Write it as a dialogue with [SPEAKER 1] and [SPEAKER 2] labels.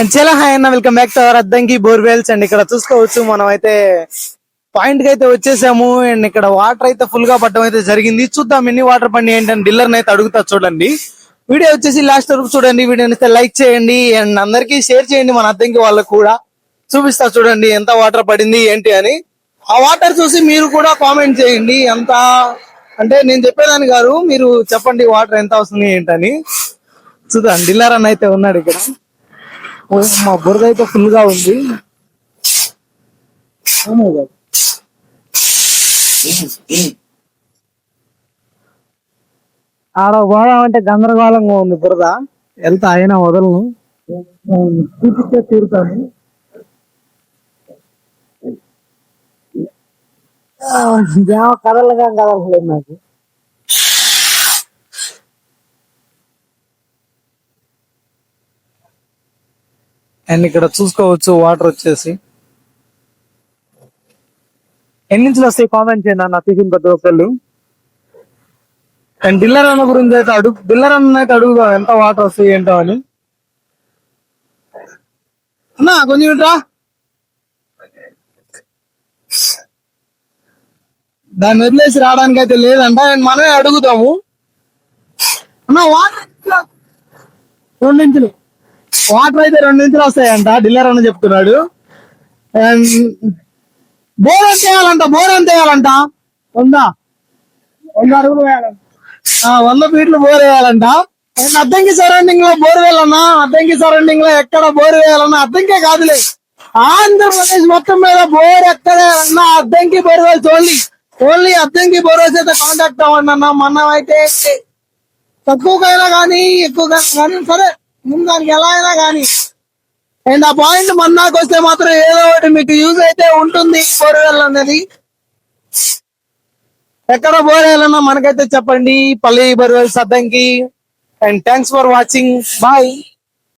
[SPEAKER 1] And చాలా hi అన్న welcome back to our Addanki borewells and ఇక్కడ చూసుకోవచ్చు మనం అయితే పాయింట్కి అయితే వచ్చేసాము. అండ్ ఇక్కడ వాటర్ అయితే ఫుల్గా పట్టడం అయితే జరిగింది. చూద్దాం ఎన్ని వాటర్ పడి ఏంటని డిల్లర్ అయితే అడుగుతా చూడండి. వీడియో వచ్చేసి లాస్ట్ వరకు చూడండి. వీడియో అయితే లైక్ చేయండి. అండ్ అందరికీ షేర్ చేయండి మన అద్దంకి వాళ్ళకు కూడా. చూపిస్తా చూడండి ఎంత వాటర్ పడింది ఏంటి అని. ఆ వాటర్ చూసి మీరు కూడా కామెంట్ చేయండి. ఎంత అంటే నేను చెప్పేదాన్ని గారు మీరు చెప్పండి వాటర్ ఎంత వస్తుంది ఏంటని చూద్దాం. డిల్లర్ అన్న అయితే ఉన్నాడు ఇక్కడ. మా బురద అయితే ఫుల్గా ఉంది. ఆడ పోదాం అంటే గందరగోళంగా ఉంది బురద. వెళ్తా అయినా వదలను. చూపిస్తే తీరుతాను. కదలగా కదలలేదు నాకు. అండ్ ఇక్కడ చూసుకోవచ్చు వాటర్ వచ్చేసి. ఎన్నించులు వస్తాయి కామెంట్ చేయండి అన్న తీసిన ప్రతి ఒక్కళ్ళు. అండ్ డిల్లర్ అన్న గురించి అయితే అడుగు డిల్లర్ అన్న అయితే అడుగుదాం ఎంత వాటర్ వస్తాయి ఏంటో అని. అన్నా కొంచెం ఇట్రా దాన్ని వదిలేసి రావడానికి అయితే లేదంట అండ్ మనమే అడుగుతాము. అన్న వాటర్ రెండు ఇంచులు. వాటర్ అయితే రెండు ఇంచులు వస్తాయంట. డిల్లర్ అని చెప్తున్నాడు. అండ్ బోర్ ఎంత వేయాలంట బోర్ ఎంత వేయాలంట ఉందా వంద అడుగులు వేయాలంట ఆ, వంద ఫీట్లు బోర్ వేయాలంట. అండ్ అద్దంకి సరౌండింగ్లో బోర్ వేయాలన్నా అద్దంకి సరౌండింగ్లో ఎక్కడ బోర్ వేయాలన్నా అద్దంకే కాదులే. ఆంధ్రప్రదేశ్ మొత్తం మీద బోర్ ఎక్కడ వేయాలన్నా అద్దంకి బోర్ వేసి ఓన్లీ ఓన్లీ అద్దంకి బోర్ వేసి అయితే కాంటాక్ట్ అవ్వండి అన్న మనం అయితే తక్కువకైనా కానీ ఎక్కువగా కానీ సరే. ముందు దానికి ఎలా అయినా కానీ. అండ్ ఆ పాయింట్ మన వస్తే మాత్రం ఏదో ఒకటి మీకు యూజ్ అయితే ఉంటుంది బోర్వెల్ అనేది ఎక్కడ బోర్వెల్ అన్నా మనకైతే చెప్పండి. పల్లి borewell సద్దంకి. And thanks for watching bye